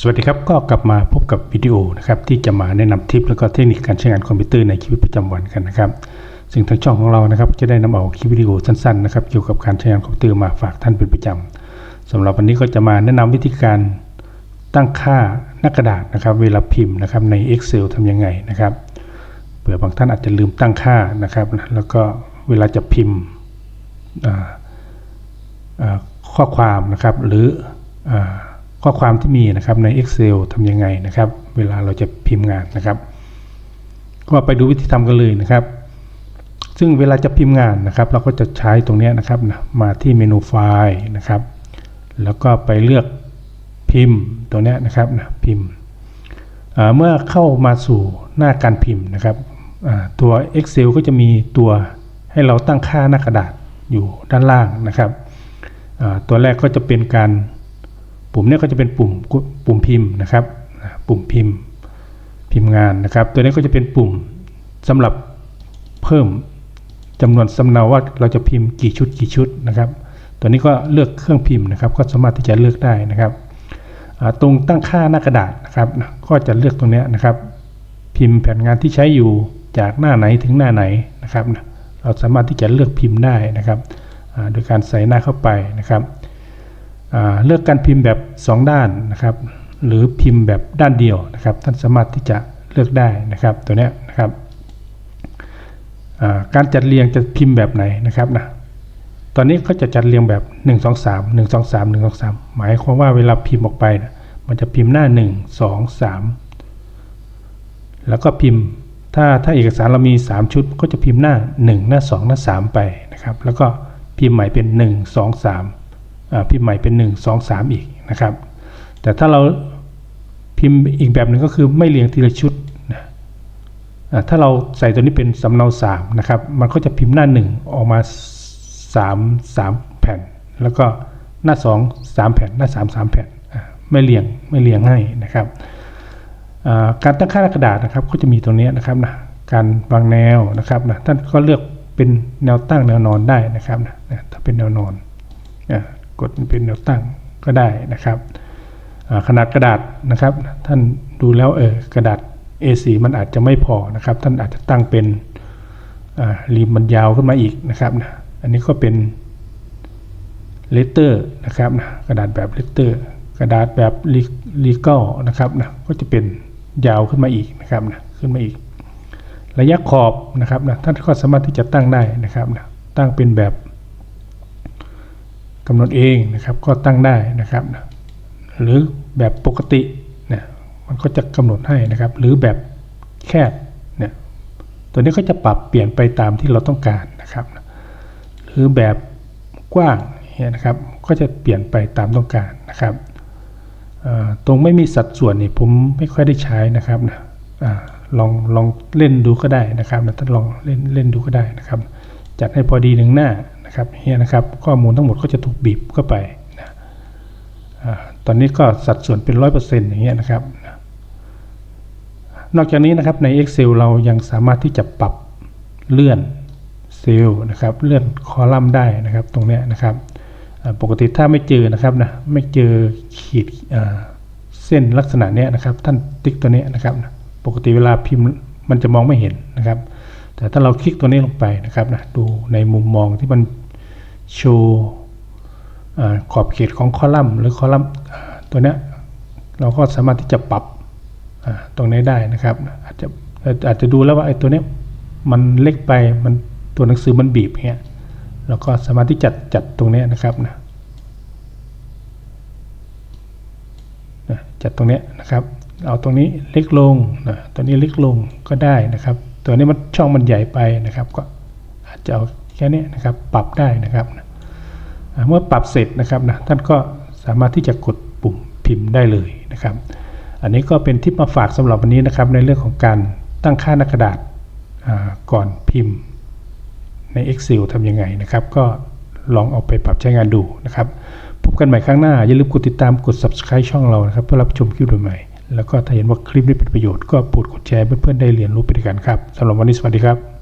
สวัสดีครับก็กลับมาพบกับวิดีโอนะครับที่จะมาแนะนำทิปแล้วก็เทคนิคการใช้งานคอมพิวเตอร์ในชีวิตประจำวันกันนะครับซึ่งทางช่องของเรานะครับจะได้นำเอาคลิปวิดีโอสั้นๆนะครับเกี่ยวกับการใช้งานคอมพิวเตอร์มาฝากท่านเป็นประจำสำหรับวันนี้ก็จะมาแนะนำวิธีการตั้งค่าหน้ากระดาษนะครับ เวลาพิมพ์นะครับใน Excel ทำยังไงนะครับเผื่อบางท่านอาจจะลืมตั้งค่านะครับแล้วก็เวลาจะพิมพ์ข้อความนะครับหรืออ ข้อความที่มีนะครับใน Excel ทำยังไงนะครับ เวลาเราจะพิมพ์งานนะครับ ก็ไปดูวิธีทำกันเลยนะครับ ซึ่งเวลาจะพิมพ์งานนะครับ เราก็จะใช้ตรงนี้นะครับนะมาที่เมนูไฟล์นะครับ แล้วก็ไปเลือกพิมพ์ตรงเนี้นะครับนะพิมพ์เมื่อเข้ามาสู่หน้าการพิมพ์นะครับตัว Excel ก็จะมีตัวให้เราตั้งค่าหน้ากระดาษอยู่ด้านล่างนะครับตัวแรกก็จะเป็นการ ปุ่มเนี้ก็จะเป็นปุ่มปุ่มพิมพ์นะครับ ปุ่มพิมพ์พิมพ์งานนะครับ ตัวนี้ก็จะเป็นปุ่มสำหรับเพิ่มจำนวนสำเนาว่าเราจะพิมพ์กี่ชุดกี่ชุดนะครับ ตัวนี้ก็เลือกเครื่องพิมพ์นะครับ ก็สามารถที่จะเลือกได้นะครับ ตรงตั้งค่าหน้ากระดาษนะครับ ก็จะเลือกตรงนี้นะครับ พิมพ์แผนงานที่ใช้อยู่จากหน้าไหนถึงหน้าไหนนะครับ เราสามารถที่จะเลือกพิมพ์ได้นะครับ โดยการใส่หน้าเข้าไปนะครับ เลือกการพิมพ์แบบ 2 ด้านนะครับ หรือพิมพ์แบบด้านเดียวนะครับ ท่านสามารถที่จะเลือกได้นะครับตัวนี้นะครับการจัดเรียงจะพิมพ์แบบไหนนะครับนะตอนนี้ก็จะจัดเรียงแบบ 1 2 3 1 2 3 1 2 3 หมายความว่าเวลาพิมพ์ออกไปนะมันจะพิมพ์หน้า 1 2 3 แล้วก็พิมพ์ถ้าถ้าเอกสารเรามี 3 ชุด ก็จะพิมพ์หน้า 1 หน้า 2 หน้า 3 ไปนะครับ แล้วก็พิมพ์ใหม่เป็น 1 2 3อ่า พิมพ์ใหม่เป็น 1 2 3 อีกนะครับ แต่ถ้าเราพิมพ์อีกแบบหนึ่งก็คือไม่เรียงทีละชุดนะถ้าเราใส่ตัวนี้เป็นสำเนา3นะครับ มันก็จะพิมพ์หน้า 1 ออกมา 3 3 แผ่น แล้วก็หน้า 2 3 แผ่น หน้า 3 3 แผ่น ไม่เรียงไม่เรียงให้นะครับการตั้งค่ากระดาษนะครับก็จะมีตรงนี้นะครับนะการวางแนวนะครับนะท่านก็เลือกเป็นแนวตั้งแนวนอนได้นะครับนะถ้าเป็นแนวนอน กดเป็นแนวตั้งก็ได้นะครับขนาดกระดาษนะครับ ท่านดูแล้วเออกระดาษ A4 มันอาจจะไม่พอนะครับ ท่านอาจจะตั้งเป็นรีมมันยาวขึ้นมาอีกนะครับนะอันนี้ก็เป็นเลตเตอร์นะครับนะกระดาษแบบเลตเตอร์กระดาษแบบลีก a l นะครับนะก็จะเป็นยาวขึ้นมาอีกนะครับนะขึ้นมาอีก ระยะขอบนะครับนะท่านก็สามารถที่จะตั้งได้นะครับนะตั้งเป็นแบบ กำหนดเองนะครับก็ตั้งได้นะครับ หรือแบบปกติเนี่ยมันก็จะกำหนดให้นะครับ หรือแบบแคบเนี่ยตัวนี้ก็จะปรับเปลี่ยนไปตามที่เราต้องการนะครับ หรือแบบกว้างเนี่ยนะครับก็จะเปลี่ยนไปตามต้องการนะครับตรงไม่มีสัดส่วนนี่ผมไม่ค่อยได้ใช้นะครับนะลองลองเล่นดูก็ได้นะครับนะท่าลองเล่นเล่นดูก็ได้นะครับ จัดให้พอดีหนึ่งหน้า นะครับเฮียนะครับข้อมูลทั้งหมดก็จะถูกบีบเข้าไปนะอตอนนี้ก็สัดส่วนเป็นร้อยเปอร์เซ็นต์อย่างเงี้ยนะครับนะนอกจากนี้นะครับใน Excel เรายังสามารถที่จะปรับเลื่อนเซลล์นะครับเลื่อนคอลัมน์ได้นะครับตรงเนี้ยนะครับปกติถ้าไม่เจอนะครับนะไม่เจอขีดเส้นลักษณะเนี้ยนะครับ ท่านติ๊กตัวนี้นะครับ ปกติเวลาพิมพ์มันจะมองไม่เห็นนะครับ แต่ถ้าเราคลิกตัวนี้ลงไปนะครับนะดูในมุมมองที่มันโชว์ขอบเขตของคอลัมน์หรือคอลัมน์ตัวเนี้ยเราก็สามารถที่จะปรับตรงนี้ได้นะครับ อาจจะอาจจะดูแล้วว่าไอ้ตัวเนี้ยมันเล็กไปมันตัวหนังสือมันบีบเงี้ยเราก็สามารถที่จัดจัดตรงนี้นะครับนะนะจัดตรงนี้นะครับ เอาตรงนี้เล็กลงนะตัวนี้เล็กลงก็ได้นะครับ ตัวนี้มันช่องมันใหญ่ไปนะครับ ก็อาจจะเอาแค่นี้นะครับ ปรับได้นะครับเมื่อปรับเสร็จนะครับนะท่านก็สามารถที่จะกดปุ่มพิมพ์ได้เลยนะครับ อันนี้ก็เป็นทิปมาฝากสำหรับวันนี้นะครับ ในเรื่องของการตั้งค่าหน้ากระดาษก่อนพิมพ์ใน Excel ทำยังไงนะครับ ก็ลองเอาไปปรับใช้งานดูนะครับ พบกันใหม่ครั้งหน้า อย่าลืมกดติดตามกด subscribe ช่องเรานะครับ เพื่อรับชมคลิปใหม่ แล้วก็ถ้าเห็นว่าคลิปนี้เป็นประโยชน์ก็โปรดกดแชร์เพื่อนๆได้เรียนรู้ไปด้วยกันครับสำหรับวันนี้สวัสดีครับ